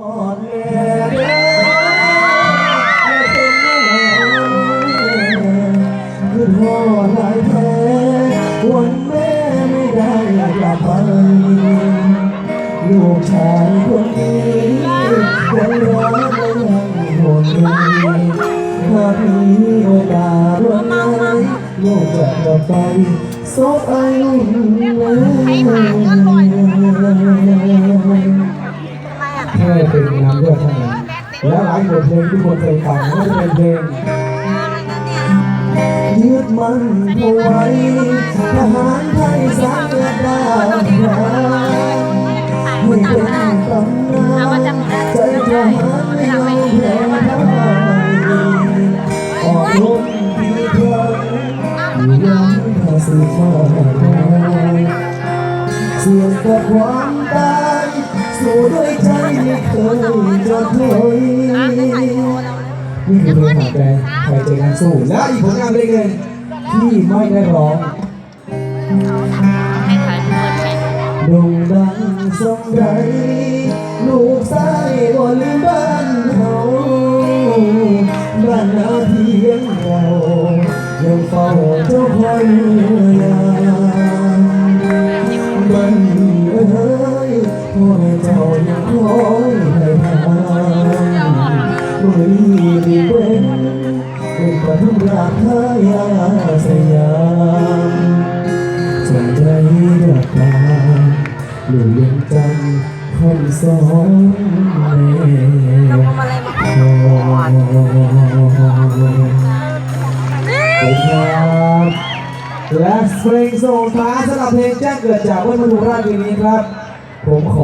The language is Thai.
อ่อนแอเด้ออย่าเป็นแม่คือพ่อหลายแท้วันแม่ไม่ได้กลับไปลูกชายคนนี้ยังรักและยังห่วงใยหากมีโอกาสวันไหนลูกจะกลับไปซบไอ้ แค่เป็นงานเลือดเท่านั้นและหลายบทเพลงที่คนเคยฟังก็จะเป็นเพลงยึดมันเอาไว้ทหารไทยสร้างเลือดดาวให้เป็นตำนานใจทหารไม่ยอมแพ้ออกรบที่ครั้งอยู่ยังภาษีชาติเสี่ยงกับความตาย สู้ด้วยใจไม่เคยจะถอยนี่คือเพลงของแกใครเจอกันสู้และอีกผลงานเพลงหนึ่งที่ไม่ได้ร้องให้ถ่ายรูปไว้โด่งดังสมไรลูกชายบ่ลืมบ้านเฮาบ้านนาเพียงเรายังเฝ้าเจ้าคอย พ่อแม่เจ้ายังคอยให้ทางมือนี้ดีเป็นเป็นปฐุมราชยาสยามจงใจรักตาหรือยังจำคำสอนและเพลงส่งท้ายสำหรับเพลงแจ้งเกิดจากวัดมนุราชวีนี้ครับ ผมขอ